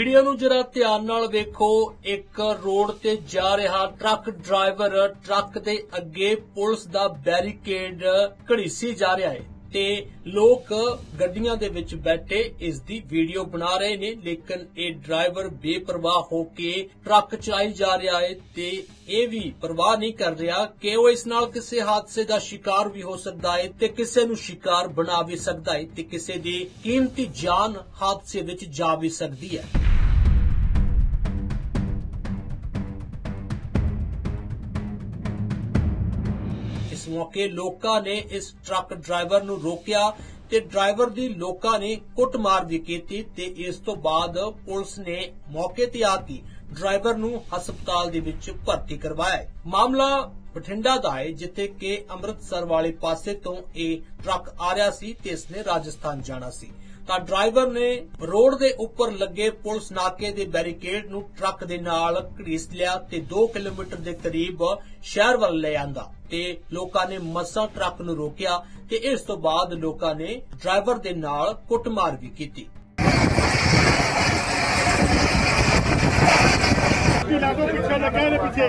Video ਨੂੰ ਜਰਾ ਧਿਆਨ ਨਾਲ ਵੇਖੋ, ਇੱਕ ਰੋਡ ਤੇ ਜਾ ਰਿਹਾ ਟਰੱਕ ਡਰਾਈਵਰ, ਟਰੱਕ ਦੇ ਅੱਗੇ ਪੁਲਿਸ ਦਾ ਬੈਰੀਕੇਡ ਘੜੀਸੀ ਜਾ ਰਿਹਾ ਹੈ। ਤੇ ਲੋਕ ਗੱਡੀਆਂ ਦੇ ਵਿੱਚ ਬੈਠੇ ਇਸ ਦੀ ਵੀਡੀਓ ਬਣਾ ਰਹੇ ਨੇ, ਲੇਕਿਨ ਇਹ ਡਰਾਈਵਰ ਬੇਪਰਵਾਹ ਹੋ ਕੇ ਟਰੱਕ ਚਲਾਈ ਜਾ ਰਿਹਾ ਹੈ ਤੇ ਇਹ ਵੀ ਪਰਵਾਹ ਨਹੀਂ ਕਰ ਰਿਹਾ ਕਿ ਉਹ ਇਸ ਨਾਲ ਕਿਸੇ ਹਾਦਸੇ ਦਾ ਸ਼ਿਕਾਰ ਵੀ ਹੋ ਸਕਦਾ ਹੈ ਤੇ ਕਿਸੇ ਨੂੰ ਸ਼ਿਕਾਰ ਬਣਾ ਵੀ ਸਕਦਾ ਹੈ ਤੇ ਕਿਸੇ ਦੀ ਕੀਮਤੀ ਜਾਨ ਹਾਦਸੇ ਵਿੱਚ ਜਾ ਵੀ ਸਕਦੀ ਹੈ। ਇਸ ਮੌਕੇ ਲੋਕਾਂ ਨੇ ਇਸ ਟਰੱਕ ਡਰਾਈਵਰ ਨੂੰ ਰੋਕਿਆ ਤੇ ਡਰਾਈਵਰ ਦੀ ਲੋਕਾਂ ਨੇ ਕੁੱਟਮਾਰ ਵੀ ਕੀਤੀ ਤੇ ਇਸ ਤੋਂ ਬਾਅਦ ਪੁਲਿਸ ਨੇ ਮੌਕੇ ਤੇ ਆ ਕੇ ਡਰਾਈਵਰ ਨੂੰ ਹਸਪਤਾਲ ਦੇ ਵਿੱਚ ਭਰਤੀ ਕਰਵਾਇਆ। ਮਾਮਲਾ ਬਠਿੰਡਾ ਦਾ ਹੈ, ਜਿੱਥੇ ਕਿ ਅੰਮ੍ਰਿਤਸਰ ਵਾਲੇ ਪਾਸੇ ਤੋਂ ਇਹ ਟਰੱਕ ਆ ਰਿਹਾ ਸੀ ਤੇ ਇਸਨੇ ਰਾਜਸਥਾਨ ਜਾਣਾ ਸੀ। ਤਾਂ ਡਰਾਈਵਰ ਨੇ ਰੋਡ ਦੇ ਉੱਪਰ ਲੱਗੇ ਪੁਲਿਸ ਨਾਕੇ ਦੇ ਬੈਰੀਕੇਡ ਨੂੰ ਟਰੱਕ ਦੇ ਨਾਲ ਘੜੀਸ ਲਿਆ ਤੇ 2 ਕਿਲੋਮੀਟਰ ਦੇ ਕਰੀਬ ਸ਼ਹਿਰ ਵੱਲ ਲੈ ਆਂਦਾ ਤੇ ਲੋਕਾਂ ਨੇ ਮੱਸਾ ਟਰੱਕ ਨੂੰ ਰੋਕਿਆ ਤੇ ਇਸ ਤੋਂ ਬਾਅਦ ਲੋਕਾਂ ਨੇ ਡਰਾਈਵਰ ਦੇ ਨਾਲ ਕੁੱਟਮਾਰ ਵੀ ਕੀਤੀ। ਪਿੱਛੇ ਲੱਗਾ ਇਹਦੇ ਪਿੱਛੇ।